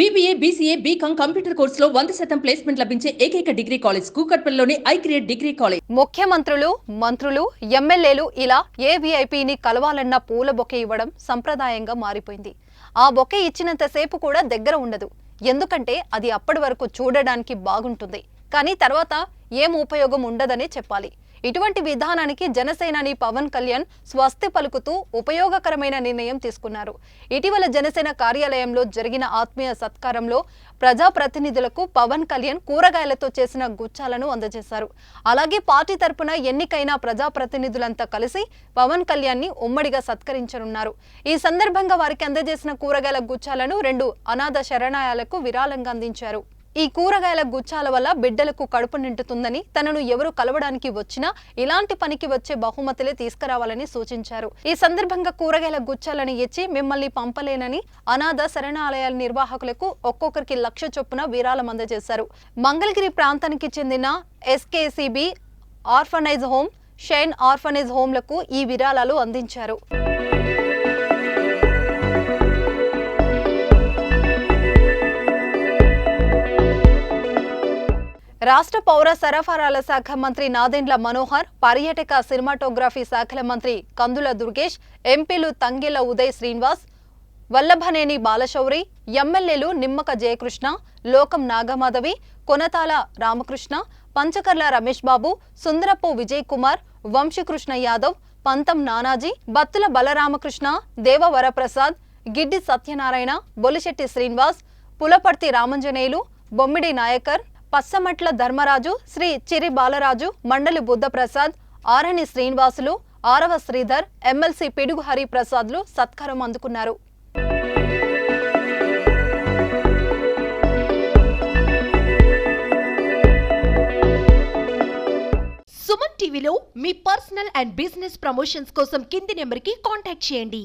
BBA BCA BCom computer కోర్సులో వంద శాతం ప్లేస్మెంట్ లభించే ఏకైక డిగ్రీ కాలేజ్ కూకట్పల్లిలోని ఐ క్రియేట్ డిగ్రీ కాలేజ్ ముఖ్యమంత్రులు మంత్రులు ఎమ్మెల్యేలు ఇలా ఏవీఐపీని కలవాలన్న పూల బొకే ఇవ్వడం సంప్రదాయంగా మారిపోయింది. ఆ బొకే ఇచ్చినంతసేపు కూడా దగ్గర ఉండదు. ఎందుకంటే అది అప్పటి వరకు చూడడానికి బాగుంటుంది. కానీ తర్వాత ఏం ఉపయోగం ఉండదనే చెప్పాలి. ఇటువంటి విధానానికి జనసేనాని పవన్ కళ్యాణ్ స్వస్తి పలుకుతూ ఉపయోగకరమైన నిర్ణయం తీసుకున్నారు. ఇటీవల జనసేన కార్యాలయంలో జరిగిన ఆత్మీయ సత్కారంలో ప్రజాప్రతినిధులకు పవన్ కళ్యాణ్ కూరగాయలతో చేసిన గుచ్చాలను అందజేశారు. అలాగే పార్టీ తరపున ఎన్నికైన ప్రజాప్రతినిధులంతా కలిసి పవన్ కళ్యాణ్ని ఉమ్మడిగా సత్కరించనున్నారు. ఈ సందర్భంగా వారికి అందజేసిన కూరగాయల గుచ్చాలను రెండు అనాథ శరణాలయాలకు విరాళంగా అందించారు. ఈ కూరగాయల గుచ్చాల వల్ల బిడ్డలకు కడుపు నిండుతుందని తనను ఎవరు కలవడానికి వచ్చినా ఇలాంటి పనికి వచ్చే బహుమతులే తీసుకురావాలని సూచించారు. ఈ సందర్భంగా కూరగాయల గుచ్చాలను ఇచ్చి మిమ్మల్ని పంపలేనని అనాథ శరణాలయాల నిర్వాహకులకు ఒక్కొక్కరికి లక్ష చొప్పున విరాళం అందజేశారు. మంగళగిరి ప్రాంతానికి చెందిన SKCB orphanage home shine orphanage హోమ్లకు ఈ విరాళాలు అందించారు. రాష్ట్ర పౌర సరఫరాల శాఖ మంత్రి నాదెండ్ల మనోహర్ పర్యాటక సినిమాటోగ్రఫీ శాఖల మంత్రి కందుల దుర్గేష్ ఎంపీలు తంగెల ఉదయ్ శ్రీనివాస్ వల్లభనేని బాలశౌరి ఎమ్మెల్యేలు నిమ్మక జయకృష్ణ లోకం నాగమాధవి కొనతాల రామకృష్ణ పంచకర్ల రమేష్ బాబు సుందరపు విజయ్ కుమార్ వంశీకృష్ణ యాదవ్ పంతం నానాజీ బత్తుల బలరామకృష్ణ దేవవరప్రసాద్ గిడ్డి సత్యనారాయణ బొలిశెట్టి శ్రీనివాస్ పులపర్తి రామంజనేయులు బొమ్మిడి నాయకర్ పస్సమట్ల ధర్మరాజు శ్రీ చిరి బాలరాజు మండలి బుద్ధప్రసాద్ ఆరణి శ్రీనివాసులు ఆరవ శ్రీధర్ ఎమ్మెల్సీ పిడుగు హరిప్రసాద్లు సత్కారం అందుకున్నారు. సుమన్ టీవీలో మీ పర్సనల్ అండ్ బిజినెస్ ప్రమోషన్స్ కోసం కింది నెంబర్కి కాంటాక్ట్ చేయండి.